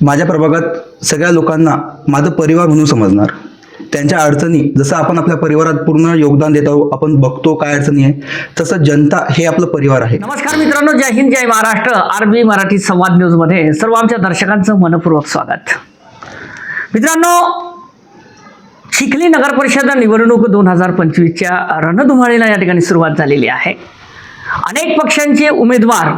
माझ्या प्रभागात सगळ्या लोकांना माझं परिवार म्हणून समजणार. त्यांच्या अडचणी जसं आपण आपल्या परिवारात पूर्ण योगदान देत आहोत आपण बघतो काय अडचणी आहे तसं जनता हे आपलं परिवार आहे. नमस्कार मित्रांनो जय हिंद जय महाराष्ट्र. आर बी मराठी संवाद न्यूजमध्ये सर्व आमच्या दर्शकांचं मनपूर्वक स्वागत. मित्रांनो चिखली नगर परिषद निवडणूक दोन हजार पंचवीसच्या रणधुमाळीला या ठिकाणी सुरुवात झालेली आहे. अनेक पक्षांचे उमेदवार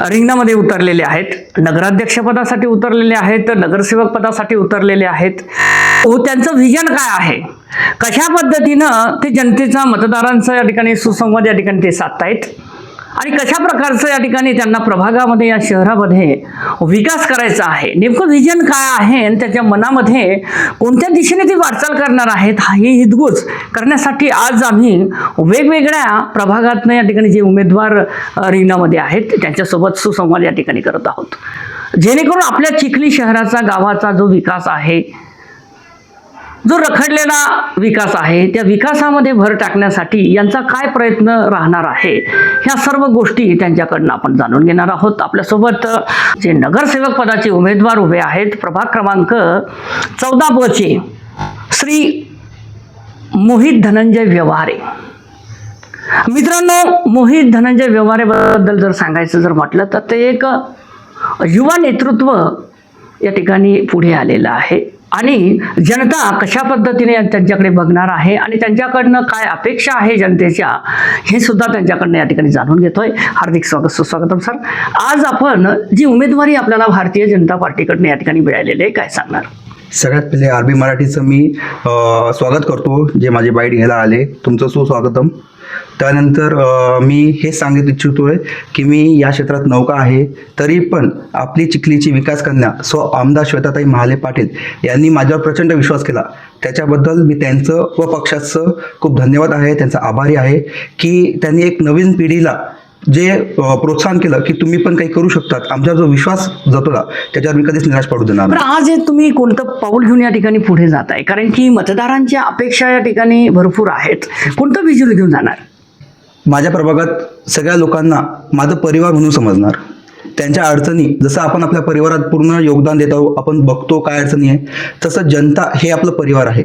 रिंगणामध्ये उतरलेले आहेत. नगराध्यक्षपदासाठी उतरलेले आहेत. नगरसेवक पदासाठी उतरलेले आहेत. व त्यांचं विजन काय आहे? कशा पद्धतीनं ते जनतेचा मतदारांचा या ठिकाणी सुसंवाद या ठिकाणी ते साधतायत? आणि कशा प्रकारचं या ठिकाणी त्यांना प्रभागामध्ये या शहरामध्ये विकास करायचा आहे? नेमकं व्हिजन काय आहे? आणि त्याच्या मनामध्ये कोणत्या दिशेने ते वाटचाल करणार आहेत? हा हे हितगुज करण्यासाठी आज आम्ही वेगवेगळ्या प्रभागातनं या ठिकाणी जे उमेदवार अ, रिंगणामध्ये आहेत त्यांच्यासोबत सुसंवाद या ठिकाणी करत आहोत. जेणेकरून आपल्या चिखली शहराचा गावाचा जो विकास आहे जो रखडलेला विकास आहे त्या विकासामध्ये भर टाकण्यासाठी यांचा काय प्रयत्न राहणार आहे ह्या सर्व गोष्टी त्यांच्याकडनं आपण जाणून घेणार आहोत. आपल्यासोबत जे नगरसेवक पदाचे उमेदवार उभे आहेत प्रभाग क्रमांक चौदा बचे श्री मोहित धनंजय व्यवहारे. मित्रांनो मोहित धनंजय व्यवहारेबद्दल जर सांगायचं जर म्हटलं तर ते एक युवा नेतृत्व या ठिकाणी पुढे आलेलं आहे. आणि जनता कशा पद्धतीने त्यांच्याकडे बघणार आहे आणि त्यांच्याकडनं काय अपेक्षा आहे जनतेच्या हे सुद्धा त्यांच्याकडनं या ठिकाणी जाणून घेतोय. हार्दिक स्वागत सुस्वागतम सर. आज आपण जी उमेदवारी आपल्याला भारतीय जनता पार्टीकडनं या ठिकाणी मिळालेली आहे काय सांगणार? सगळ्यात पहिले आरबी मराठीचं मी स्वागत करतो जे माझे बाईट घ्यायला आले. तुमचं सुस्वागतम. त्यानंतर मी हे सांगित आहे की मी या क्षेत्रात नौका आहे तरी पण आपली चिखलीची विकास कन्या स्व आमदार श्वेताताई महाले पाटील यांनी माझ्यावर प्रचंड विश्वास केला. त्याच्याबद्दल मी त्यांचं व पक्षाचं खूप धन्यवाद आहे त्यांचा आभारी आहे की त्यांनी एक नवीन पिढीला जे प्रोत्साहन केलं की तुम्ही पण काही करू शकतात. आमचा जो विश्वास जतोला त्याच्यावर मी कधीच निराश पडू देणार आज तुम्ही कोणतं पाऊल घेऊन या ठिकाणी पुढे जात आहे कारण की मतदारांच्या अपेक्षा या ठिकाणी भरपूर आहेत. कोणतं विजूल घेऊन जाणार? माझ्या प्रभागात सगळ्या लोकांना माझं परिवार म्हणून समजणार. त्यांच्या अडचणी जसं आपण आपल्या परिवारात पूर्ण योगदान देत आहोत आपण बघतो काय अडचणी आहे तसं जनता हे आपलं परिवार आहे.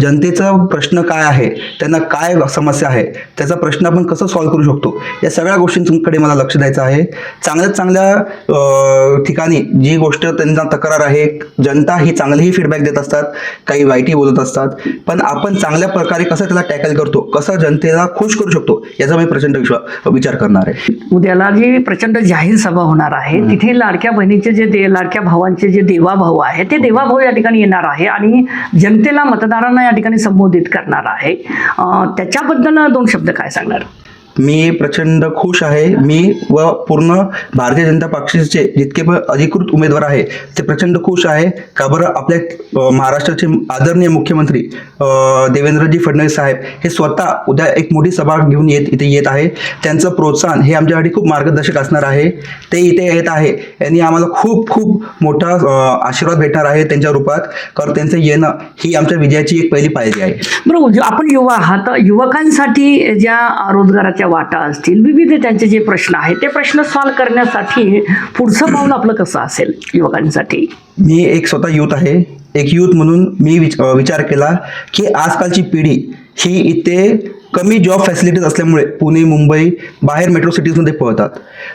जनतेचा प्रश्न काय आहे? त्यांना काय समस्या आहे? त्याचा प्रश्न आपण कसं सॉल्व्ह करू शकतो? या सगळ्या गोष्टींकडे मला लक्ष द्यायचं आहे. चांगल्यात चांगल्या अं, ठिकाणी जी गोष्ट त्यांना तक्रार आहे जनता ही चांगलीही फीडबॅक देत असतात काही वाईटही बोलत असतात. पण आपण चांगल्या प्रकारे कसं त्याला टॅकल करतो? कसं जनतेला खुश करू शकतो? याचा मी प्रचंड विश्वास विचार करणार आहे. उद्याला जी प्रचंड जाहीर सभा होणार आहे तिथे लाडक्या बहिणीचे जे लाडक्या भावांचे जे देवाभाऊ आहे ते देवाभाऊ या ठिकाणी येणार आहे. आणि जनतेला मतदारांना या ठिकाणी संबोधित करणार आहे. त्याच्याबद्दल दोन शब्द काय सांगणार? मी प्रचंड खुश आहे. मी व पूर्ण भारतीय जनता पक्षाचे जितके पण अधिकृत उमेदवार आहे ते प्रचंड खुश आहे. का बरं? आपल्या महाराष्ट्राचे आदरणीय मुख्यमंत्री देवेंद्रजी फडणवीस साहेब हे स्वतः उद्या एक मोठी सभा घेऊन येत इथे येत आहे. त्यांचं प्रोत्साहन हे आमच्यासाठी खूप मार्गदर्शक असणार आहे. ते इथे येत आहे. यांनी आम्हाला खूप खूप मोठा आशीर्वाद भेटणार आहे त्यांच्या रूपात. कारण त्यांचं येणं ही आमच्या विजयाची एक पहिली पायरी आहे. बरोबर. आपण युवा आहात युवकांसाठी ज्या रोजगाराच्या वाटा असतील विविध त्यांचे जे प्रश्न आहेत ते प्रश्न सॉल्व्ह करण्यासाठी पुढचं पाऊल आपलं कसं असेल युवकांसाठी? मी एक स्वतः यूथ आहे. एक यूथ म्हणून मी विच विचार केला की आजकालची पिढी ही इथे कमी जॉब फॅसिलिटीज असल्यामुळे पुणे मुंबई बाहेर मेट्रो सिटीजमध्ये पळतात.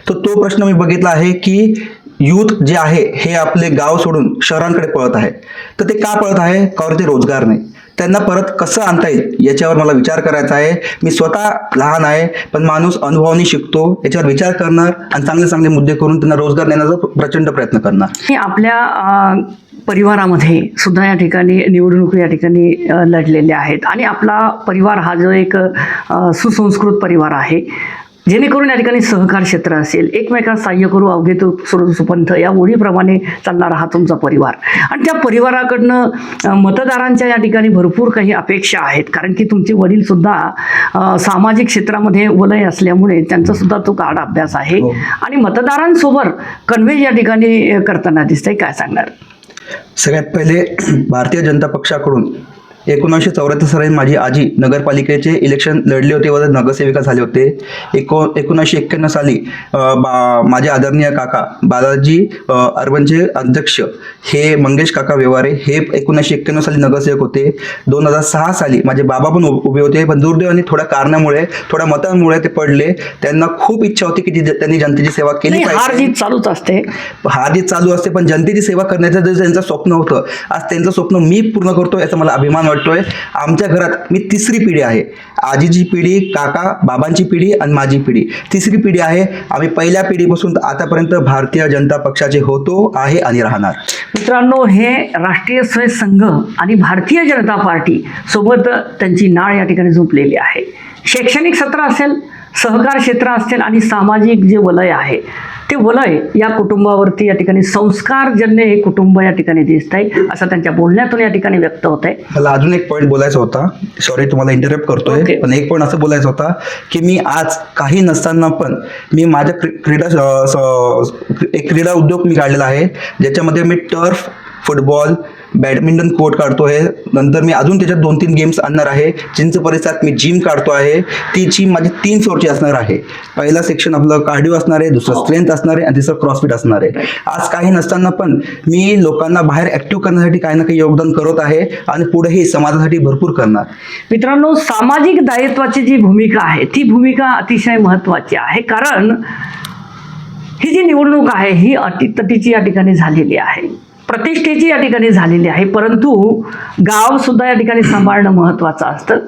तर तो प्रश्न मी बघितला आहे की यूथ जे आहे हे आपले गाव सोडून शहरांकडे पळत आहे. तर ते का पळत आहे? कारण ते रोजगार नाही. त्यांना परत कसं आणता येईल याच्यावर मला विचार करायचा आहे. मी स्वतः लहान आहे पण माणूस अनुभवाने शिकतो याच्यावर विचार करणार आणि चांगले चांगले मुद्दे करून त्यांना रोजगार देण्याचा प्रचंड प्रयत्न करणार. हे आपल्या परिवारामध्ये सुद्धा या ठिकाणी निवडणूक या ठिकाणी लढलेल्या आहेत. आणि आपला परिवार हा जो एक सुसंस्कृत परिवार आहे जेणेकरून या ठिकाणी सहकार क्षेत्र असेल. एकमेकांना सहाय्य करू अवघे तो सोडून सुपंथ या ओढीप्रमाणे चालणारा हा तुमचा परिवार. आणि त्या परिवाराकडनं मतदारांच्या या ठिकाणी भरपूर काही अपेक्षा आहेत. कारण की तुमचे वडील सुद्धा अ, सामाजिक क्षेत्रामध्ये वलय असल्यामुळे त्यांचा सुद्धा तो गाढ अभ्यास आहे. हो. आणि मतदारांसोबत कन्व्हे या ठिकाणी करताना दिसतंय. काय सांगणार? सगळ्यात पहिले भारतीय जनता पक्षाकडून एकोणीसशे चौऱ्याहत्तर साली माझी आजी नगरपालिकेचे इलेक्शन लढले होते व नगरसेविका झाले होते. एको एकोणीसशे एक्क्याण्णव साली बा माझे आदरणीय काका बालाजी अर्बनचे अध्यक्ष हे मंगेश काका व्यवहारे हे एकोणीसशे एक्क्याण्णव साली नगरसेवक होते. दोन हजार सहा साली माझे बाबा पण उभे होते पण दुर्दैवाने थोड्या कारणामुळे थोड्या मतांमुळे ते पडले. त्यांना खूप इच्छा होती की त्यांनी जनतेची सेवा केली हार पाहिजे. जीत चालूच असते. हा जे चालू असते पण जनतेची सेवा करण्याचं जे त्यांचं स्वप्न होतं आज त्यांचं स्वप्न मी पूर्ण करतो याचा मला अभिमान वाटतोय. आमच्या घरात मी तिसरी पिढी आहे. आजीची पिढी काका बाबांची पिढी आणि माझी पिढी. तिसरी पिढी आहे. आम्ही पहिल्या पिढीपासून आतापर्यंत भारतीय जनता पक्षाचे होतो आहे आणि राहणार. मित्रांनो हे राष्ट्रीय स्वयं संघ आणि भारतीय जनता पार्टी सोबत त्यांची नाळ या ठिकाणी झोपलेली आहे. शैक्षणिक सत्र असेल सहकार क्षेत्र असेल आणि सामाजिक जे वलय आहे ते वलय या कुटुंबावरती या ठिकाणी संस्कारजन्य हे कुटुंब या ठिकाणी दिसत आहे असं त्यांच्या बोलण्यातून या ठिकाणी व्यक्त होत आहे मला अजून एक पॉईंट बोलायचा होता सॉरी तुम्हाला इंटरप्ट करतोय Okay. पण एक पॉईंट असं बोलायचं होता की मी आज काही नसताना पण मी माझ्या क्री- क्रीडा एक क्रीडा उद्योग मी काढलेला आहे ज्याच्यामध्ये मी टर्फ फुटबॉल बॅडमिंटन कोर्ट काढतो आहे. नंतर मी अजून त्याच्यात दोन तीन गेम्स आणणार आहे. चिंच परिसरात मी जिम काढतो आहे. ती जिम माझी तीन फ्लोअरची असणार आहे. पहिला सेक्शन आपलं कार्डिओ असणार आहे दुसरं स्ट्रेंथ असणार आहे आणि तिसरं क्रॉसफिट असणार आहे. आज काही नसताना पण मी लोकांना बाहेर ऍक्टिव्ह करण्यासाठी काही ना काही योगदान करत आहे आणि पुढेही समाजासाठी भरपूर करणार. मित्रांनो सामाजिक दायित्वाची जी भूमिका आहे ती भूमिका अतिशय महत्त्वाची आहे. कारण ही जी निवडणूक आहे ही अटीतटीची या ठिकाणी झालेली आहे. प्रतिष्ठेची या ठिकाणी झालेली आहे. परंतु गाव सुद्धा या ठिकाणी सांभाळणं महत्त्वाचं असतं.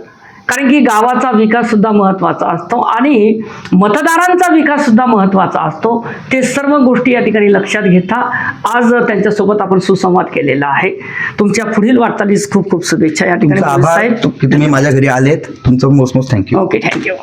कारण की गावाचा विकास सुद्धा महत्त्वाचा असतो आणि मतदारांचा विकास सुद्धा महत्त्वाचा असतो. ते सर्व गोष्टी या ठिकाणी लक्षात घेता आज त्यांच्यासोबत आपण सुसंवाद केलेला आहे. तुमच्या पुढील वार्तालीस खूप खूप शुभेच्छा या ठिकाणी. साहेब तुम्ही माझ्या घरी आलेत. तुमचं most most thank you okay thank you